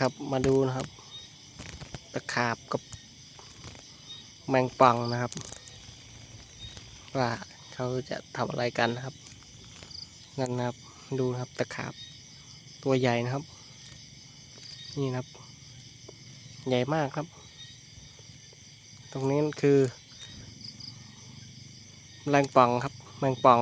ครับมาดูนะครับ ตะขาบกับแมงปังนะครับ ว่าเขาจะทำอะไรกันนะครับนั่นนะครับดูนะครับตะขาบตัวใหญ่นะครับ นี่นะครับ ใหญ่มากครับ ตรงนี้คือแมงป่องครับแมงป่อง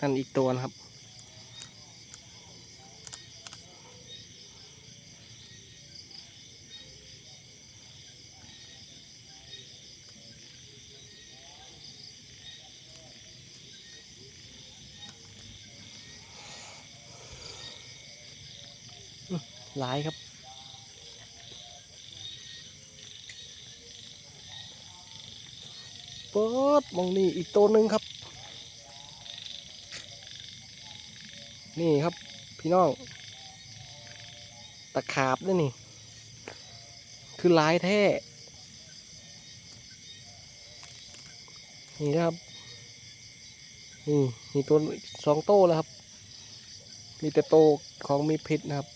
นั่นอีกตัวนะครับ หลายครับเปิดมองนี่อีกตัวหนึ่งครับ นี่ครับ พี่น้อง ตะขาบด้วยนี่ คือลายแท้ นี่นะครับ นี่มีตัวสองโต้แล้วครับ มีแต่โตของมีพิษนะครับ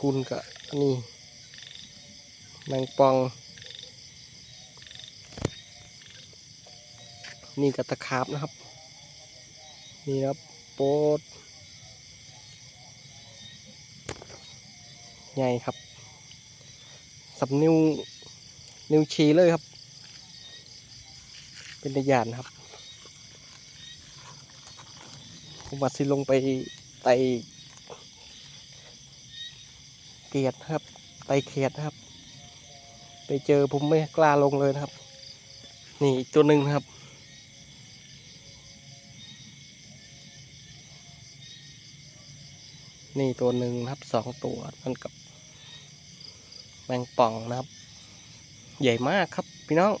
คุณกับนี่แมงปอง นี่กับตะขาบนะครับ นี่ครับโปดใหญ่ครับ สับนิ้ว นิ้วชี้เลยครับ เป็นตะยานครับ ผมว่าสิลงไปไตเกียดครับ ไตเขียดนะครับ ไปเจอผมไม่กล้าลงเลยนะครับ นี่อีกตัวหนึ่งนะครับ นี่ตัวหนึ่งนะครับสองตัวนั่นกับแมงป่องนะครับ ใหญ่มากครับพี่น้อง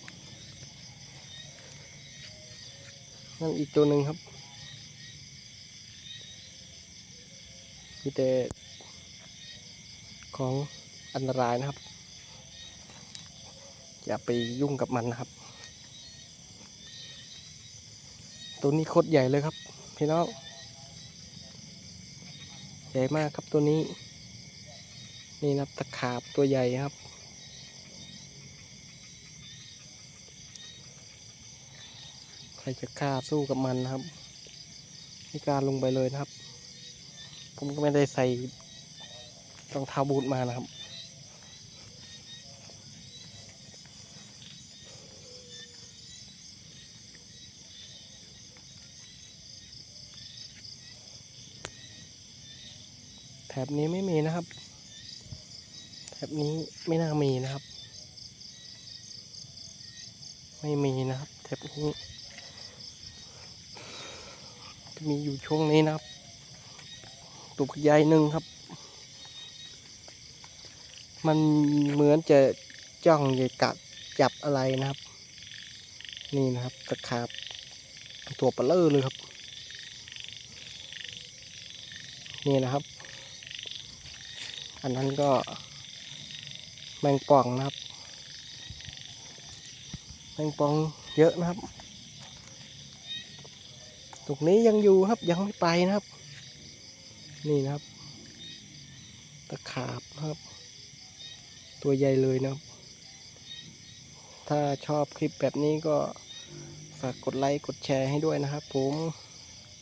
นั่นอีกตัวหนึ่งครับมีแต่ของอันตรายนะครับ อย่าไปยุ่งกับมันนะครับ ตัวนี้โคตรใหญ่เลยครับ พี่น้อง ญ่มากครับตัวนี้ นี่นับตะขาบตัวใหญ่ครับ ใครจะกล้าสู้กับมันนะครับม่การลงไปเลยนะครับ ผมก็ไม่ได้ใส่รองเท้าบูทมานะครับ บนี้ไม่มีนะครับ แถบนี้ไม่น่ามีนะครับ ไม่มีนะครับแถบนี้มีอยู่ช่วงนี้นะครับ ตุกใหญ่หนึ่งครับ มันเหมือนจะจ้องจะกัดจับอะไรนะครับ นี่นะครับตะขาบตัวปลาเลอร์เลยครับ นี่นะครับ อันนั้นก็แมงป่องนะครับ แมงป่องเยอะนะครับ ตรงนี้ยังอยู่ครับยังไม่ไปนะครับ นี่นะครับ ตะขาบครับ ตัวใหญ่เลยนะครับ ถ้าชอบคลิปแบบนี้ก็ฝากกดไลค์กดแชร์ให้ด้วยนะครับผม